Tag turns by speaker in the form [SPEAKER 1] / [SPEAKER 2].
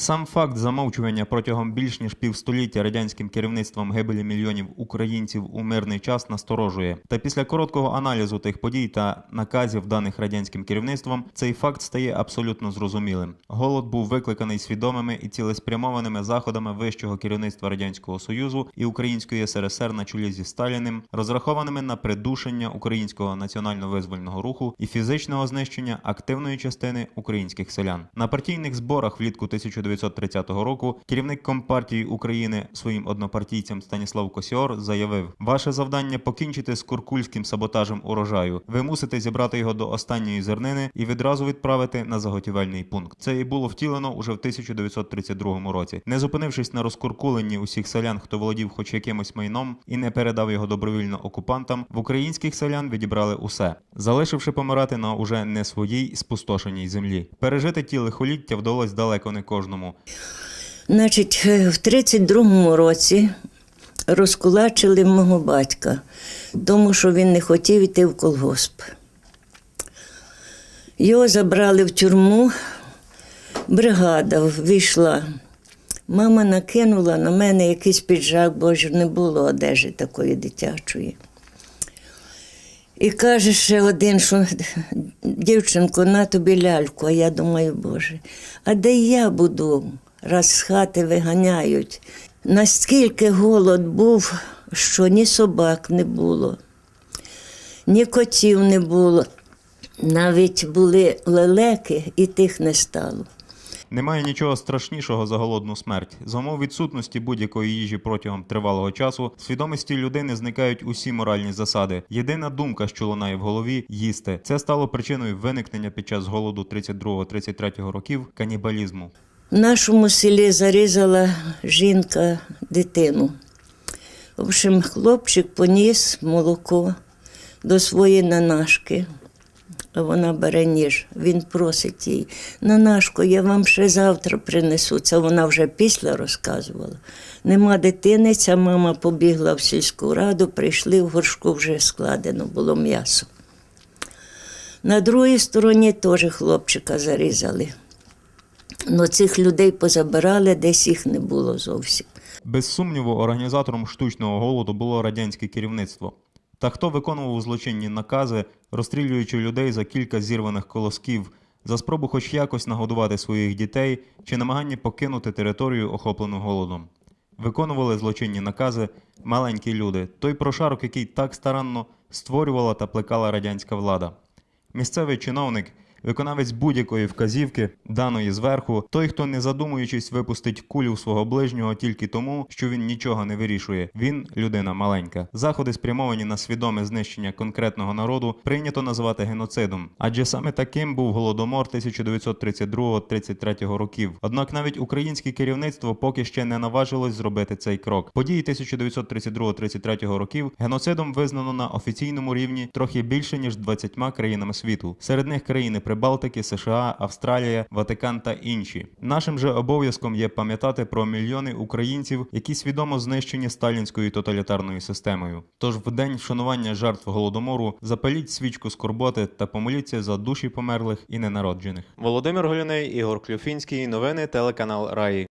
[SPEAKER 1] Сам факт замовчування протягом більш ніж півстоліття радянським керівництвом гибелі мільйонів українців у мирний час насторожує. Та після короткого аналізу тих подій та наказів даних радянським керівництвом цей факт стає абсолютно зрозумілим. Голод був викликаний свідомими і цілеспрямованими заходами вищого керівництва радянського союзу і Української СРСР на чолі зі Сталіним, розрахованими на придушення українського національно-визвольного руху і фізичного знищення активної частини українських селян. На партійних зборах влітку 1930 року керівник Компартії України своїм однопартійцям Станіслав Косіор заявив: ваше завдання покінчити з куркульським саботажем урожаю. Ви мусите зібрати його до останньої зернини і відразу відправити на заготівельний пункт. Це і було втілено уже в 1932 році. Не зупинившись на розкуркуленні усіх селян, хто володів хоч якимось майном і не передав його добровільно окупантам, в українських селян відібрали усе, залишивши помирати на уже не своїй спустошеній землі. Пережити ті лихоліття вдалось далеко не кожному.
[SPEAKER 2] Значить, е, в 32-му році розкулачили мого батька, тому що він не хотів йти в колгосп. Його забрали в тюрму, бригада вийшла. Мама накинула на мене якийсь піджак, бо ж не було одежі такої дитячої. І каже ще один, що дівчинко, на тобі ляльку. А я думаю, Боже, а де я буду, раз з хати виганяють? Наскільки голод був, що ні собак не було, ні котів не було. Навіть були лелеки, і тих не стало.
[SPEAKER 1] Немає нічого страшнішого за голодну смерть. За умов відсутності будь-якої їжі протягом тривалого часу свідомості людини зникають усі моральні засади. Єдина думка, що лунає в голові їсти. Це стало причиною виникнення під час голоду 32-33 років канібалізму.
[SPEAKER 2] В нашому селі зарізала жінка дитину. В общем, хлопчик поніс молоко до своєї нанашки. А вона бере ніж, він просить їй, нанашко, я вам ще завтра принесу. Це вона вже після розказувала. Нема дитини, ця мама побігла в сільську раду, прийшли в горшку вже складено було м'ясо. На другій стороні теж хлопчика зарізали. Ну, цих людей позабирали, десь їх не було зовсім.
[SPEAKER 1] Без сумніву, організатором штучного голоду було радянське керівництво. Та хто виконував злочинні накази, розстрілюючи людей за кілька зірваних колосків, за спробу хоч якось нагодувати своїх дітей чи намагання покинути територію, охоплену голодом. Виконували злочинні накази маленькі люди, той прошарок, який так старанно створювала та плекала радянська влада. Місцевий чиновник, виконавець будь-якої вказівки, даної зверху, той, хто не задумуючись випустить кулю свого ближнього тільки тому, що він нічого не вирішує. Він людина маленька. Заходи, спрямовані на свідоме знищення конкретного народу, прийнято називати геноцидом, адже саме таким був голодомор 1932-33 років. Однак навіть українське керівництво поки ще не наважилось зробити цей крок. Події 1932-33 років геноцидом визнано на офіційному рівні трохи більше ніж 20 країнами світу. Серед них країни Прибалтики, США, Австралія, Ватикан та інші. Нашим же обов'язком є пам'ятати про мільйони українців, які свідомо знищені сталінською тоталітарною системою. Тож в день вшанування жертв голодомору запаліть свічку скорботи та помоліться за душі померлих і ненароджених.
[SPEAKER 3] Володимир Голюней, Ігор Клюфінський. Новини телеканал Раї.